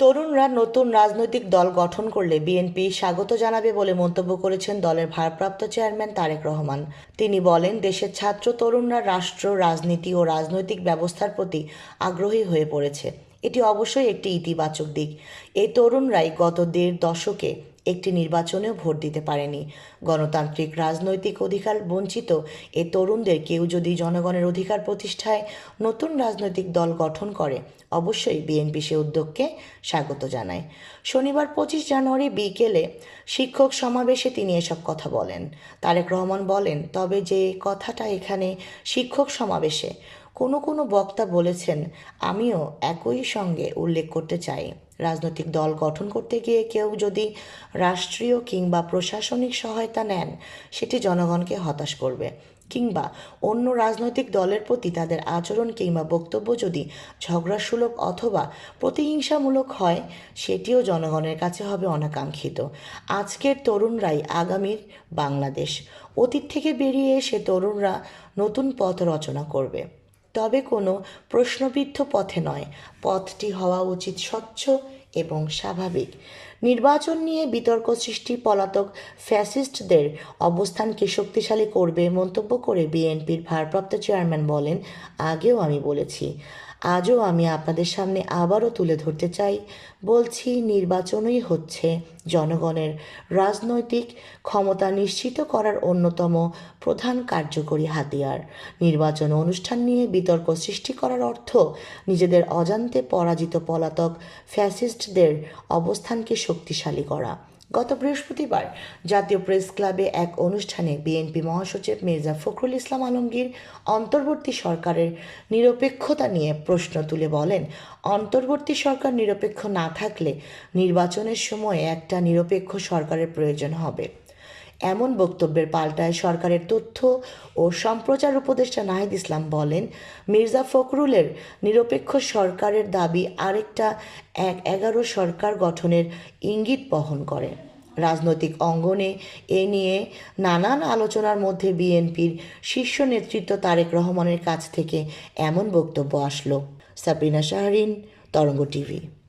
তরুণরা নতুন রাজনৈতিক দল গঠন করলে বিএনপি স্বাগত জানাবে বলে মন্তব্য করেছেন দলের ভারপ্রাপ্ত চেয়ারম্যান তারেক রহমান। তিনি বলেন, দেশের ছাত্র তরুণরা রাষ্ট্র, রাজনীতি ও রাজনৈতিক ব্যবস্থার প্রতি আগ্রহী হয়ে পড়েছে। এটি অবশ্যই একটি ইতিবাচক দিক। এই তরুণরাই গত দেড় দশকে একটি নির্বাচনেও ভোট দিতে পারেনি। গণতান্ত্রিক, রাজনৈতিক অধিকার বঞ্চিত এ তরুণদের কেউ যদি জনগণের অধিকার প্রতিষ্ঠায় নতুন রাজনৈতিক দল গঠন করে অবশ্যই বিএনপি সে উদ্যোগকে স্বাগত জানায়। শনিবার পঁচিশ জানুয়ারি বিকেলে শিক্ষক সমাবেশে তিনি এসব কথা বলেন। তারেক রহমান বলেন, তবে যে কথাটা এখানে শিক্ষক সমাবেশে কোনো কোনো বক্তা বলেছেন, আমিও একই সঙ্গে উল্লেখ করতে চাই। রাজনৈতিক দল গঠন করতে গিয়ে কেউ যদি রাষ্ট্রীয় কিংবা প্রশাসনিক সহায়তা নেন, সেটি জনগণকে হতাশ করবে। কিংবা অন্য রাজনৈতিক দলের প্রতি তাদের আচরণ কিংবা বক্তব্য যদি ঝগড়াসুলভ অথবা প্রতিহিংসামূলক হয়, সেটিও জনগণের কাছে হবে অনাকাঙ্ক্ষিত। আজকের তরুণরাই আগামীর বাংলাদেশ। অতীত থেকে বেরিয়ে এসে তরুণরা নতুন পথ রচনা করবে। তবে কোনো প্রশ্নবিদ্ধ পথে নয়। পথটি হওয়া উচিত স্বচ্ছ এবং স্বাভাবিক। নির্বাচন নিয়ে বিতর্ক সৃষ্টি পলাতক ফ্যাসিস্টদের অবস্থানকে শক্তিশালী করবে মন্তব্য করে বিএনপির ভারপ্রাপ্ত চেয়ারম্যান বলেন, আগেও আমি বলেছি, আজও আমি আপনাদের সামনে আবারও তুলে ধরতে চাই। বলছি, নির্বাচনই হচ্ছে জনগণের রাজনৈতিক ক্ষমতা নিশ্চিত করার অন্যতম প্রধান কার্যকরী হাতিয়ার। নির্বাচন অনুষ্ঠান নিয়ে বিতর্ক সৃষ্টি করার অর্থ নিজেদের অজান্তে পরাজিত পলাতক ফ্যাসিস্টদের অবস্থানকে শক্তিশালী করা। গত বৃহস্পতিবার জাতীয় প্রেস ক্লাবে এক অনুষ্ঠানে বিএনপি মহাসচিব মির্জা ফখরুল ইসলাম আলমগীর অন্তর্বর্তী সরকারের নিরপেক্ষতা নিয়ে প্রশ্ন তুলে বলেন, অন্তর্বর্তী সরকার নিরপেক্ষ না থাকলে নির্বাচনের সময় একটা নিরপেক্ষ সরকারের প্রয়োজন হবে। এমন বক্তব্যের পাল্টায় সরকারের তথ্য ও সম্প্রচার উপদেষ্টা নাহিদ ইসলাম বলেন, মির্জা ফখরুলের নিরপেক্ষ সরকারের দাবি আরেকটা এক এগারো সরকার গঠনের ইঙ্গিত বহন করে। রাজনৈতিক অঙ্গনে এ নিয়ে নানান আলোচনার মধ্যে বিএনপির শীর্ষ নেতৃত্ব তারেক রহমানের কাছ থেকে এমন বক্তব্য আসলো। সাবরিনা শাহরিন, তরঙ্গ টিভি।